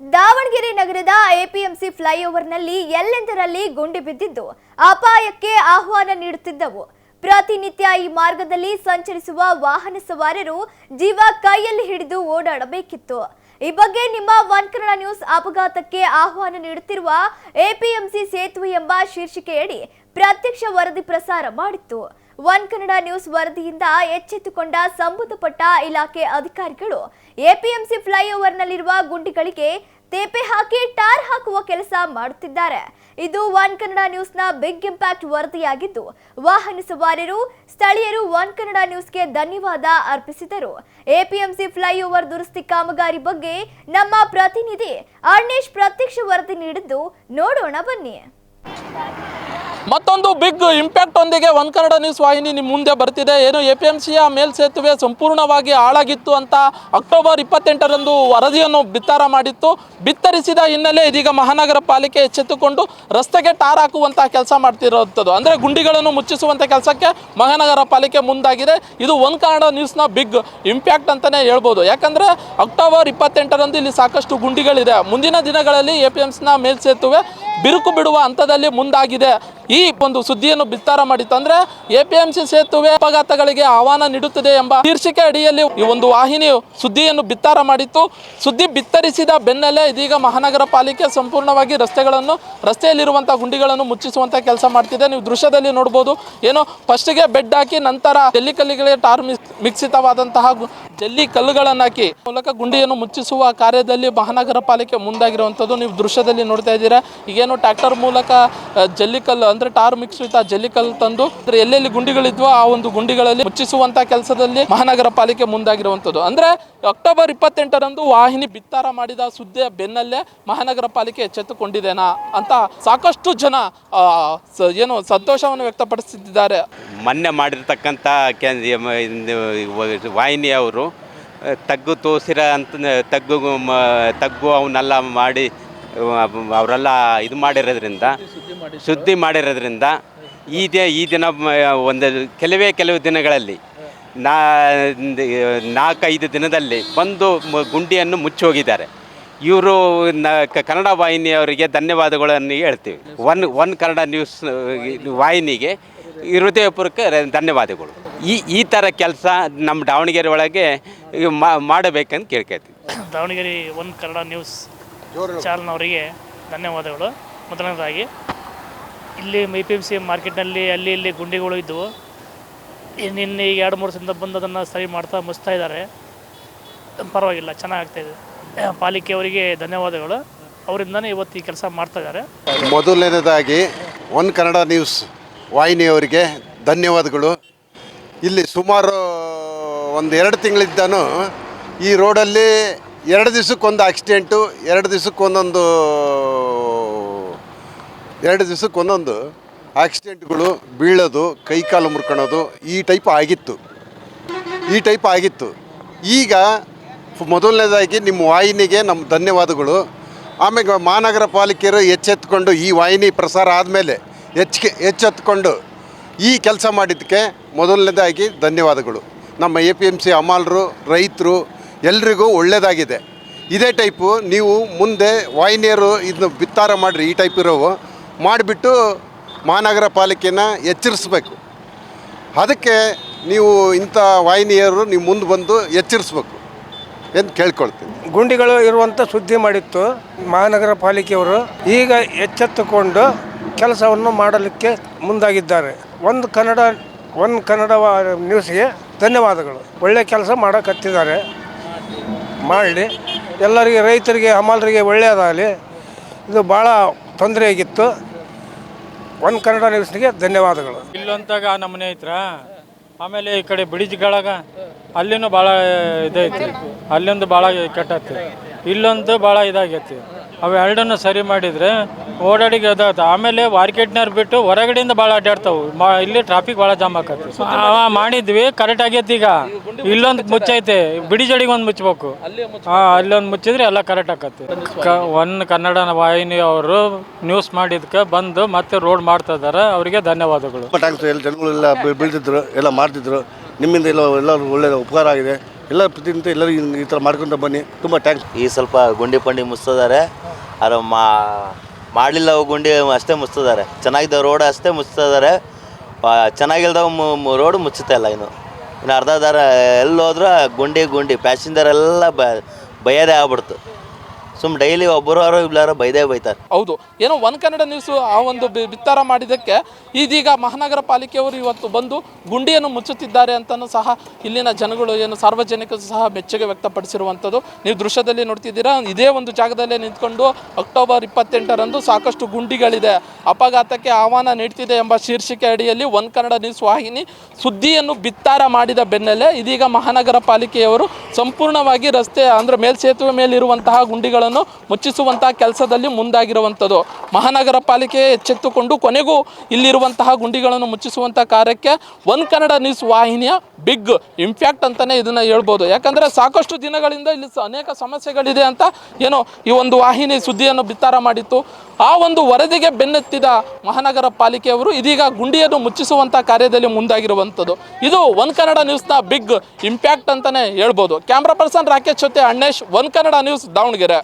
ದಾವಣಗೆರೆ ನಗರದ ಎಪಿಎಂಸಿ ಫ್ಲೈಓವರ್ನಲ್ಲಿ ಎಲ್ಲೆಂದರಲ್ಲಿ ಗುಂಡಿ ಬಿದ್ದಿದ್ದು, ಅಪಾಯಕ್ಕೆ ಆಹ್ವಾನ ನೀಡುತ್ತಿದ್ದವು. ಪ್ರತಿನಿತ್ಯ ಈ ಮಾರ್ಗದಲ್ಲಿ ಸಂಚರಿಸುವ ವಾಹನ ಸವಾರರು ಜೀವ ಕೈಯಲ್ಲಿ ಹಿಡಿದು ಓಡಾಡಬೇಕಿತ್ತು. ಈ ಬಗ್ಗೆ ನಿಮ್ಮ ಒನ್ ಕನ್ನಡ ನ್ಯೂಸ್ ಅಪಘಾತಕ್ಕೆ ಆಹ್ವಾನ ನೀಡುತ್ತಿರುವ ಎಪಿಎಂಸಿ ಸೇತುವೆ ಎಂಬ ಶೀರ್ಷಿಕೆಯಡಿ ಪ್ರತ್ಯಕ್ಷ ವರದಿ ಪ್ರಸಾರ ಮಾಡಿತ್ತು. ಒನ್ ಕನ್ನಡ ನ್ಯೂಸ್ ವರದಿಯಿಂದ ಎಚ್ಚೆತ್ತುಕೊಂಡ ಸಂಬಂಧಪಟ್ಟ ಇಲಾಖೆ ಅಧಿಕಾರಿಗಳು ಎಪಿಎಂಸಿ ಫ್ಲೈಓವರ್ನಲ್ಲಿರುವ ಗುಂಡಿಗಳಿಗೆ ತೇಪೆ ಹಾಕಿ ಟಾರ್ ಹಾಕುವ ಕೆಲಸ ಮಾಡುತ್ತಿದ್ದಾರೆ. ಇದು ಒನ್ ಕನ್ನಡ ನ್ಯೂಸ್ನ ಬಿಗ್ ಇಂಪ್ಯಾಕ್ಟ್ ವರದಿಯಾಗಿದ್ದು, ವಾಹನ ಸವಾರರು, ಸ್ಥಳೀಯರು ಒನ್ ಕನ್ನಡ ನ್ಯೂಸ್ಗೆ ಧನ್ಯವಾದ ಅರ್ಪಿಸಿದರು. ಎಪಿಎಂಸಿ ಫ್ಲೈಓವರ್ ದುರಸ್ತಿ ಕಾಮಗಾರಿ ಬಗ್ಗೆ ನಮ್ಮ ಪ್ರತಿನಿಧಿ ಅರ್ಣೇಶ್ ಪ್ರತ್ಯಕ್ಷ ವರದಿ ನೀಡಿದ್ದು, ನೋಡೋಣ ಬನ್ನಿ. ಮತ್ತೊಂದು ಬಿಗ್ ಇಂಪ್ಯಾಕ್ಟ್ ಒಂದಿಗೆ ಒನ್ ಕನ್ನಡ ನ್ಯೂಸ್ ವಾಹಿನಿ ನಿಮ್ಮ ಮುಂದೆ ಬರ್ತಿದೆ. ಏನು ಎ ಪಿ ಎಂ ಸಿಯ ಮೇಲ್ಸೇತುವೆ ಸಂಪೂರ್ಣವಾಗಿ ಹಾಳಾಗಿತ್ತು ಅಂತ ಅಕ್ಟೋಬರ್ ಇಪ್ಪತ್ತೆಂಟರಂದು ವರದಿಯನ್ನು ಬಿತ್ತಾರ ಮಾಡಿತ್ತು. ಬಿತ್ತರಿಸಿದ ಹಿನ್ನೆಲೆ ಇದೀಗ ಮಹಾನಗರ ಪಾಲಿಕೆ ಎಚ್ಚೆತ್ತುಕೊಂಡು ರಸ್ತೆಗೆ ಟಾರ್ ಹಾಕುವಂತಹ ಕೆಲಸ ಮಾಡ್ತಿರೋಂಥದ್ದು ಅಂದರೆ ಗುಂಡಿಗಳನ್ನು ಮುಚ್ಚಿಸುವಂಥ ಕೆಲಸಕ್ಕೆ ಮಹಾನಗರ ಪಾಲಿಕೆ ಮುಂದಾಗಿದೆ. ಇದು ಒನ್ ಕನ್ನಡ ನ್ಯೂಸ್ನ ಬಿಗ್ ಇಂಪ್ಯಾಕ್ಟ್ ಅಂತಲೇ ಹೇಳ್ಬೋದು. ಯಾಕಂದರೆ ಅಕ್ಟೋಬರ್ ಇಪ್ಪತ್ತೆಂಟರಂದು ಇಲ್ಲಿ ಸಾಕಷ್ಟು ಗುಂಡಿಗಳಿದೆ. ಮುಂದಿನ ದಿನಗಳಲ್ಲಿ ಎ ಪಿ ಎಂ ಸಿನ ಮೇಲ್ಸೇತುವೆ ಬಿರುಕು ಬಿಡುವ ಹಂತದಲ್ಲಿ ಮುಂದಾಗಿದೆ. ಈ ಒಂದು ಸುದ್ದಿಯನ್ನು ಬಿತ್ತಾರ ಮಾಡಿತ್ತು. ಅಂದ್ರೆ ಎಪಿಎಂಸಿ ಸೇತುವೆ ಅಪಘಾತಗಳಿಗೆ ಆಹ್ವಾನ ನೀಡುತ್ತದೆ ಎಂಬ ಶೀರ್ಷಿಕೆ ಅಡಿಯಲ್ಲಿ ಈ ಒಂದು ವಾಹಿನಿ ಸುದ್ದಿಯನ್ನು ಬಿತ್ತಾರ ಮಾಡಿತ್ತು. ಸುದ್ದಿ ಬಿತ್ತರಿಸಿದ ಬೆನ್ನಲ್ಲೇ ಇದೀಗ ಮಹಾನಗರ ಪಾಲಿಕೆ ಸಂಪೂರ್ಣವಾಗಿ ರಸ್ತೆಗಳನ್ನು, ರಸ್ತೆಯಲ್ಲಿರುವಂತಹ ಗುಂಡಿಗಳನ್ನು ಮುಚ್ಚಿಸುವಂತ ಕೆಲಸ ಮಾಡ್ತಿದೆ. ನೀವು ದೃಶ್ಯದಲ್ಲಿ ನೋಡಬಹುದು ಏನೋ ಫಸ್ಟ್ಗೆ ಬೆಡ್ ಹಾಕಿ ನಂತರ ಜಲ್ಲಿ ಟಾರ್ ಮಿಕ್ಸ್ ಮಿಕ್ಸಿತವಾದಂತಹ ಗು- ಜಲ್ಲಿ ಕಲ್ಲುಗಳನ್ನು ಹಾಕಿ ಮೂಲಕ ಗುಂಡಿಯನ್ನು ಮುಚ್ಚಿಸುವ ಕಾರ್ಯದಲ್ಲಿ ಮಹಾನಗರ ಪಾಲಿಕೆ ಮುಂದಾಗಿರುವಂಥದ್ದು ನೀವು ದೃಶ್ಯದಲ್ಲಿ ನೋಡ್ತಾ ಇದ್ದೀರಾ. ಈಗೇನು ಟ್ರ್ಯಾಕ್ಟರ್ ಮೂಲಕ ಜಲ್ಲಿ ಕಲ್ಲು, ಅಂದ್ರೆ ಟಾರ್ ಮಿಕ್ಸ್ ಆ ಜಲ್ಲಿ ಕಲ್ಲು ತಂದು ಎಲ್ಲೆಲ್ಲಿ ಗುಂಡಿಗಳಿದ್ವೋ ಆ ಒಂದು ಗುಂಡಿಗಳಲ್ಲಿ ಮುಚ್ಚಿಸುವಂತ ಕೆಲಸದಲ್ಲಿ ಮಹಾನಗರ ಪಾಲಿಕೆ ಮುಂದಾಗಿರುವಂಥದ್ದು. ಅಂದ್ರೆ ಅಕ್ಟೋಬರ್ ಇಪ್ಪತ್ತೆಂಟರಂದು ವಾಹಿನಿ ಬಿತ್ತಾರ ಮಾಡಿದ ಸುದ್ದಿಯ ಬೆನ್ನಲ್ಲೇ ಮಹಾನಗರ ಪಾಲಿಕೆ ಎಚ್ಚೆತ್ತುಕೊಂಡಿದೆನಾ ಅಂತ ಸಾಕಷ್ಟು ಜನ ಏನು ಸಂತೋಷವನ್ನು ವ್ಯಕ್ತಪಡಿಸುತ್ತಿದ್ದಾರೆ ಮೊನ್ನೆ ಮಾಡಿರ್ತಕ್ಕಂಥ ವಾಹಿನಿ ಅವರು ತಗ್ಗು ತೋಸಿರ ಅಂತ, ತಗ್ಗು ತಗ್ಗು ಅವನ್ನೆಲ್ಲ ಮಾಡಿ ಅವರೆಲ್ಲ ಇದು ಮಾಡಿರೋದ್ರಿಂದ ಶುದ್ಧಿ ಮಾಡಿರೋದ್ರಿಂದ ಈ ದಿ ಈ ದಿನ ಒಂದು ಕೆಲವೇ ಕೆಲವು ದಿನಗಳಲ್ಲಿ ನಾ ನಾಲ್ಕೈದು ದಿನದಲ್ಲಿ ಬಂದು ಗುಂಡಿಯನ್ನು ಮುಚ್ಚಿ ಹೋಗಿದ್ದಾರೆ. ಇವರು ಕನ್ನಡ ವಾಹಿನಿಯವರಿಗೆ ಧನ್ಯವಾದಗಳನ್ನು ಹೇಳ್ತೀವಿ. ಒನ್ ಒನ್ ಕನ್ನಡ ನ್ಯೂಸ್ ವಾಹಿನಿಗೆ ಹೃದಯಪೂರ್ವಕ ಧನ್ಯವಾದಗಳು. ಈ ಈ ಥರ ಕೆಲಸ ನಮ್ಮ ದಾವಣಗೆರೆ ಒಳಗೆ ಮಾಡಬೇಕಂತ ಕೇಳ್ಕೈತಿ ದಾವಣಗೆರೆ ಒನ್ ಕನ್ನಡ ನ್ಯೂಸ್ ಚಾನಲ್ನವರಿಗೆ ಧನ್ಯವಾದಗಳು. ಮೊದಲನೇದಾಗಿ ಇಲ್ಲಿ ಎ ಪಿ ಎಂ ಸಿ ಮಾರ್ಕೆಟ್ನಲ್ಲಿ ಅಲ್ಲಿ ಇಲ್ಲಿ ಗುಂಡಿಗಳು ಇದ್ದವು. ನಿನ್ನೆ ಈಗ ಎರಡು, ಮೂರು ದಿನದ ಬಂದು ಅದನ್ನು ಸರಿ ಮಾಡ್ತಾ ಮುಚ್ತಾ ಇದ್ದಾರೆ. ಪರವಾಗಿಲ್ಲ ಚೆನ್ನಾಗಾಗ್ತಾಯಿದೆ ಪಾಲಿಕೆಯವರಿಗೆ ಧನ್ಯವಾದಗಳು. ಅವರಿಂದನೇ ಇವತ್ತು ಈ ಕೆಲಸ ಮಾಡ್ತಾ ಇದ್ದಾರೆ. ಮೊದಲನೇದಾಗಿ ಒನ್ ಕನ್ನಡ ನ್ಯೂಸ್ ವಾಹಿನಿಯವರಿಗೆ ಧನ್ಯವಾದಗಳು. ಇಲ್ಲಿ ಸುಮಾರು ಒಂದು ಎರಡು ತಿಂಗಳಿದ್ದಾನು ಈ ರೋಡಲ್ಲಿ ಎರಡು ದಿವಸಕ್ಕೊಂದು ಆಕ್ಸಿಡೆಂಟು ಎರಡು ದಿವಸಕ್ಕೆ ಒಂದೊಂದು ಎರಡು ದಿವಸಕ್ಕೆ ಒಂದೊಂದು ಆಕ್ಸಿಡೆಂಟ್ಗಳು ಬೀಳೋದು, ಕೈ ಕಾಲು ಮುರ್ಕೊಳೋದು ಈ ಟೈಪ್ ಆಗಿತ್ತು. ಈ ಟೈಪ್ ಆಗಿತ್ತು. ಈಗ ಮೊದಲನೇದಾಗಿ ನಿಮ್ಮ ವಾಹಿನಿಗೆ ನಮ್ಮ ಧನ್ಯವಾದಗಳು. ಆಮೇಲೆ ಮಹಾನಗರ ಪಾಲಿಕೆಯರು ಎಚ್ಚೆತ್ಕೊಂಡು ಈ ವಾಹಿನಿ ಪ್ರಸಾರ ಆದಮೇಲೆ ಹೆಚ್ಚಿಗೆ ಎಚ್ಚೆತ್ಕೊಂಡು ಈ ಕೆಲಸ ಮಾಡಿದ್ದಕ್ಕೆ ಮೊದಲನೇದಾಗಿ ಧನ್ಯವಾದಗಳು. ನಮ್ಮ ಎ ಪಿ ಎಂ ಸಿ ಅಮಾಲರು, ರೈತರು ಎಲ್ರಿಗೂ ಒಳ್ಳೆಯದಾಗಿದೆ ಇದೇ ಟೈಪು ನೀವು ಮುಂದೆ ವಾಹಿನಿಯರು ಇದನ್ನ ಬಿತ್ತಾರ ಮಾಡಿರಿ, ಈ ಟೈಪ್ ಇರೋವು. ಮಾಡಿಬಿಟ್ಟು ಮಹಾನಗರ ಪಾಲಿಕೆನ ಎಚ್ಚರಿಸ್ಬೇಕು. ಅದಕ್ಕೆ ನೀವು ಇಂಥ ವಾಹಿನಿಯರು ನೀವು ಮುಂದೆ ಬಂದು ಎಚ್ಚರಿಸ್ಬೇಕು ಎಂದು ಕೇಳ್ಕೊಳ್ತೀನಿ. ಗುಂಡಿಗಳು ಇರುವಂಥ ಸುದ್ದಿ ಮಾಡಿತ್ತು ಮಹಾನಗರ ಪಾಲಿಕೆಯವರು. ಈಗ ಎಚ್ಚೆತ್ತುಕೊಂಡು ಕೆಲಸವನ್ನು ಮಾಡಲಿಕ್ಕೆ ಮುಂದಾಗಿದ್ದಾರೆ. ಒಂದು ಕನ್ನಡ ಒಂದು ಕನ್ನಡ ನ್ಯೂಸ್ಗೆ ಧನ್ಯವಾದಗಳು. ಒಳ್ಳೆಯ ಕೆಲಸ ಮಾಡಕತ್ತಿದ್ದಾರೆ. ಮಾಡಲಿ. ಎಲ್ಲರಿಗೆ, ರೈತರಿಗೆ, ಹಮಾಲರಿಗೆ ಒಳ್ಳೆಯದಾಗಲಿ. ಇದು ಭಾಳ ತೊಂದರೆ ಆಗಿತ್ತು ಒಂದು ಕನ್ನಡ ನ್ಯೂಸ್ನಿಗೆ ಧನ್ಯವಾದಗಳು. ಇಲ್ಲೊಂತಾಗ ನಮ್ಮನೆ ಐತ್ರ ಆಮೇಲೆ ಈ ಕಡೆ ಬಿಡಿಜ್ಗಳಾಗ ಅಲ್ಲಿನೂ ಭಾಳ ಇದೈತಿ ಅಲ್ಲೊಂದು ಭಾಳ ಕೆಟ್ಟತಿ ಇಲ್ಲೊಂದು ಭಾಳ ಇದಾಗೈತಿ ಅವೆರಡನ್ನು ಸರಿ ಮಾಡಿದರೆ ಓಡಾಡಿಗೆ ಅದಾಯ್ತು ಆಮೇಲೆ ಮಾರ್ಕೆಟ್ನವ್ರು ಬಿಟ್ಟು ಹೊರಗಡೆಯಿಂದ ಭಾಳ ಅಡ್ಡಾಡ್ತಾವು. ಮಾ ಇಲ್ಲಿ ಟ್ರಾಫಿಕ್ ಭಾಳ ಜಾಮ್ ಆಕತಿ ಮಾಡಿದ್ವಿ ಕರೆಕ್ಟ್ ಆಗೈತಿ ಈಗ. ಇಲ್ಲೊಂದು ಮುಚ್ಚೈತೆ. ಬಿಡಿಜಡಿಗೆ ಒಂದು ಮುಚ್ಚಬೇಕು ಹಾಂ ಅಲ್ಲೊಂದು ಮುಚ್ಚಿದ್ರೆ ಎಲ್ಲ ಕರೆಕ್ಟ್ ಆಕತ್ತೆ. ಕ ಒನ್ ಕನ್ನಡ ವಾಹಿನಿ ಅವರು ನ್ಯೂಸ್ ಮಾಡಿದ್ಕೆ ಬಂದು ಮತ್ತೆ ರೋಡ್ ಮಾಡ್ತಾ ಇದ್ದಾರೆ ಅವರಿಗೆ ಧನ್ಯವಾದಗಳು. ಟ್ಯಾಂಕ್ಸ್ ಎಲ್ಲ ಜನಗಳೆಲ್ಲ ಬೀಳ್ತಿದ್ರು ಎಲ್ಲ ಮಾಡ್ತಿದ್ರು. ನಿಮ್ಮಿಂದ ಎಲ್ಲ ಎಲ್ಲ ಒಳ್ಳೆಯ ಉಪಕಾರ ಆಗಿದೆ. ಎಲ್ಲ ಪ್ರತಿನಿತ್ಯ ಎಲ್ಲರೂ ಈ ಥರ ಮಾಡ್ಕೊಂತ ಬನ್ನಿ. ತುಂಬ ಟ್ಯಾಂಕ್ಸ್ ಈ ಸ್ವಲ್ಪ ಗುಂಡಿ ಪಂಡಿ ಮುಚ್ತಿದ್ದಾರೆ ಅದು ಮಾ ಮಾಡಲಿಲ್ಲ ಗುಂಡಿ ಅಷ್ಟೇ ಮುಚ್ತಿದ್ದಾರೆ ಚೆನ್ನಾಗಿದ್ದ ರೋಡ್ ಅಷ್ಟೇ ಮುಚ್ತಿದ್ದಾರೆ ಚೆನ್ನಾಗಿಲ್ದವ ರೋಡ್ ಮುಚ್ಚುತ್ತೆ ಅಲ್ಲ ಇನ್ನು. ಇನ್ನು ಅರ್ಧ ದಾರ ಎಲ್ಲಿ ಹೋದ್ರೂ ಗುಂಡಿ ಗುಂಡಿ ಪ್ಯಾಸೆಂಜರ್ ಎಲ್ಲ ಬೈಯೋದೇ ಆಗ್ಬಿಡ್ತು. ಸುಮ್ಮ ಡೈಲಿ ಒಬ್ಬರು ಇಬ್ಬರು ಬೈದೇ ಬೈತಾರೆ. ಹೌದು. ಏನೋ ಒನ್ ಕನ್ನಡ ನ್ಯೂಸ್ ಆ ಒಂದು ಬಿತ್ತರ ಮಾಡಿದ್ದಕ್ಕೆ ಇದೀಗ ಮಹಾನಗರ ಪಾಲಿಕೆಯವರು ಇವತ್ತು ಬಂದು ಗುಂಡಿಯನ್ನು ಮುಚ್ಚುತ್ತಿದ್ದಾರೆ ಅಂತಲೂ ಸಹ ಇಲ್ಲಿನ ಜನಗಳು ಏನು ಸಾರ್ವಜನಿಕರು ಸಹ ಮೆಚ್ಚುಗೆ ವ್ಯಕ್ತಪಡಿಸಿರುವಂಥದ್ದು. ನೀವು ದೃಶ್ಯದಲ್ಲಿ ನೋಡ್ತಿದ್ದೀರಾ, ಇದೇ ಒಂದು ಜಾಗದಲ್ಲೇ ನಿಂತ್ಕೊಂಡು ಅಕ್ಟೋಬರ್ ಇಪ್ಪತ್ತೆಂಟರಂದು ಸಾಕಷ್ಟು ಗುಂಡಿಗಳಿದೆ. ಅಪಘಾತಕ್ಕೆ ಆಹ್ವಾನ ನೀಡ್ತಿದೆ ಎಂಬ ಶೀರ್ಷಿಕೆ ಅಡಿಯಲ್ಲಿ ಒನ್ ಕನ್ನಡ ನ್ಯೂಸ್ ವಾಹಿನಿ ಸುದ್ದಿಯನ್ನು ಬಿತ್ತಾರ ಮಾಡಿದ ಬೆನ್ನಲ್ಲೇ ಇದೀಗ ಮಹಾನಗರ ಪಾಲಿಕೆಯವರು ಸಂಪೂರ್ಣವಾಗಿ ರಸ್ತೆ ಅಂದರೆ ಮೇಲ್ಸೇತುವೆ ಮೇಲಿರುವಂತಹ ಗುಂಡಿಗಳನ್ನು ಮುಚ್ಚಿಸುವಂತಹ ಕೆಲಸದಲ್ಲಿ ಮುಂದಾಗಿರುವಂಥದ್ದು. ಮಹಾನಗರ ಪಾಲಿಕೆ ಎಚ್ಚೆತ್ತುಕೊಂಡು ಕೊನೆಗೂ ಇಲ್ಲಿರುವಂತಹ ಗುಂಡಿಗಳನ್ನು ಮುಚ್ಚಿಸುವಂಥ ಕಾರ್ಯಕ್ಕೆ ಒನ್ ಕನ್ನಡ ನ್ಯೂಸ್ ವಾಹಿನಿಯ ಬಿಗ್ ಇಂಪ್ಯಾಕ್ಟ್ ಅಂತಲೇ ಇದನ್ನು ಹೇಳ್ಬೋದು. ಯಾಕಂದರೆ ಸಾಕಷ್ಟು ದಿನಗಳಿಂದ ಇಲ್ಲಿ ಅನೇಕ ಸಮಸ್ಯೆಗಳಿದೆ ಅಂತ ಏನೋ ಈ ಒಂದು ವಾಹಿನಿ ಸುದ್ದಿಯನ್ನು ಬಿತ್ತಾರ ಮಾಡಿತ್ತು. ಆ ಒಂದು ವರದಿಗೆ ಬೆನ್ನತ್ತಿದ ಮಹಾನಗರ ಪಾಲಿಕೆಯವರು ಇದೀಗ ಗುಂಡಿಯನ್ನು ಮುಚ್ಚಿಸುವಂಥ ಕಾರ್ಯದಲ್ಲಿ ಮುಂದಾಗಿರುವಂಥದ್ದು. ಇದು ಒನ್ ಕನ್ನಡ ನ್ಯೂಸ್ನ ಬಿಗ್ ಇಂಪ್ಯಾಕ್ಟ್ ಅಂತಲೇ ಹೇಳ್ಬೋದು. ಕ್ಯಾಮ್ರಾ ಪರ್ಸನ್ ರಾಕೇಶ್ ಜೊತೆ ಅಣ್ಣೇಶ್, ಒನ್ ಕನ್ನಡ ನ್ಯೂಸ್ ದಾವಣಗೆರೆ.